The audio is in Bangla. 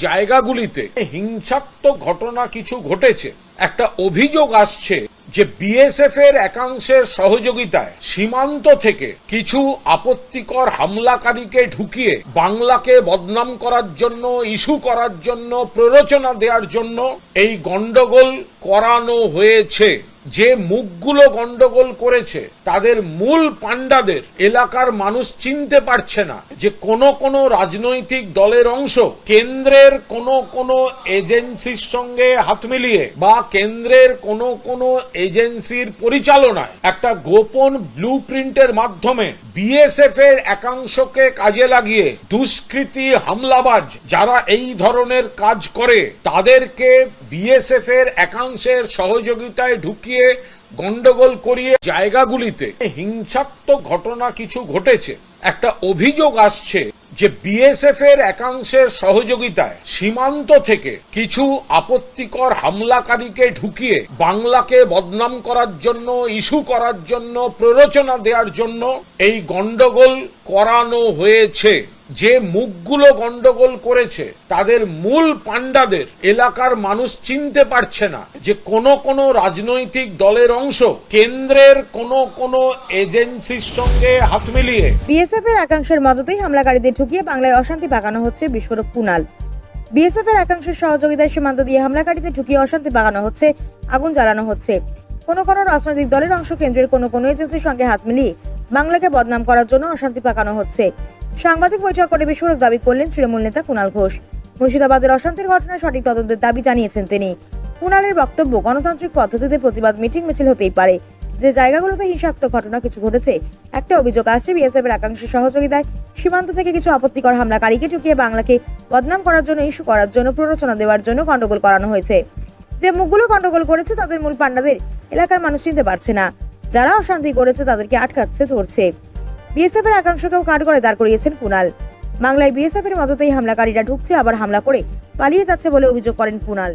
জায়গাগুলিতে হিংসাত্মক ঘটনা কিছু ঘটেছে। একটা অভিযোগ আসছে যে বিএসএফ এর একাংশের সহযোগিতায় সীমান্ত থেকে কিছু আপত্তিকর হামলাকারীকে ঢুকিয়ে বাংলাকে বদনাম করার জন্য, ইস্যু করার জন্য, প্ররোচনা দেওয়ার জন্য এই গন্ডগোল করানো হয়েছে। যে মুখগুলো গন্ডগোল করেছে, তাদের মূল পাণ্ডাদের, এলাকার মানুষ চিনতে পারছে না যে কোন কোন রাজনৈতিক দলের অংশ কেন্দ্রের কোন কোন এজেন্সির সঙ্গে হাত মিলিয়ে বা কেন্দ্রের কোন কোন এজেন্সির পরিচালনায় একটা গোপন ব্লু প্রিন্টের মাধ্যমে বিএসএফ এর একাংশকে কাজে লাগিয়ে দুষ্কৃতী হামলাবাজ যারা এই ধরনের কাজ করে, তাদেরকে বিএসএফ এর একাংশের সহযোগিতায় ঢুকিয়ে গন্ডগোল করিয়ে জায়গাগুলিতে হিংসাত্মক ঘটনা কিছু ঘটেছে। একটা অভিযোগ আসছে যে বিএসএফ এর একাংশের সহযোগিতায় সীমান্ত থেকে কিছু আপত্তিকর হামলাকারীকে ঢুকিয়ে বাংলাকে বদনাম করার জন্য, ইস্যু করার জন্য, প্ররোচনা দেওয়ার জন্য এই গণ্ডগোল করানো হয়েছে। যে মুখগুলো গন্ডগোল করেছে, তাদের মূল পাণ্ডাদের, এলাকার মানুষ চিনতে পারছে না যে কোন কোন রাজনৈতিক দলের অংশ কেন্দ্রের কোন কোন এজেন্সির সঙ্গে হাত মিলিয়ে বিএসএফ এর একাংশের মদতেই হামলাকারীদের ঢুকিয়ে বাংলায় অশান্তি পাকানো হচ্ছে বিস্ফোরক কুনাল। বিএসএফ এর একাংশের সহযোগিতায় সীমান্ত দিয়ে হামলাকারীদের ঢুকিয়ে অশান্তি পাকানো হচ্ছে, আগুন জ্বালানো হচ্ছে। কোনো কোনো রাজনৈতিক দলের অংশ কেন্দ্রের কোনো কোনো এজেন্সির সঙ্গে হাত মিলিয়ে বাংলাকে বদনাম করার জন্য অশান্তি পাকানো হচ্ছে। সাংবাদিক বৈঠক করে বিস্ফোরক দাবি করলেন তৃণমূল নেতা কুণাল ঘোষ। মুর্শিদাবাদের অশান্তির ঘটনায় সঠিক তদন্তের দাবি জানিয়েছেন তিনি। কুণালের বক্তব্য, গণতান্ত্রিক পদ্ধতিতে প্রতিবাদ মিটিং মিছিল হতেই পারে। যে জায়গাগুলোতে হিংসাত্মক ঘটনা কিছু ঘটেছে, একটা অভিযোগ আসছে বিএসএফ এর একাংশের সহযোগিতায়। সীমান্ত থেকে কিছু আপত্তিকর হামলাকারীকে ঢুকিয়ে বাংলাকে বদনাম করার জন্য, ইস্যু করার জন্য, প্ররোচনা দেওয়ার জন্য গন্ডগোল করানো হয়েছে। যে মুখগুলো গন্ডগোল করেছে, তাদের মূল পান্ডাদের এলাকার মানুষ চিনতে পারছে না। যারা অশান্তি করেছে, তাদেরকে আটকাচ্ছে, ধরছে। বিএসএফ এর একাংশকেও করে দাঁড় করিয়েছেন কুনাল বাংলায় বিএসএফ এর মদতেই হামলাকারীরা ঢুকছে, আবার হামলা করে পালিয়ে যাচ্ছে বলে অভিযোগ করেন কুনাল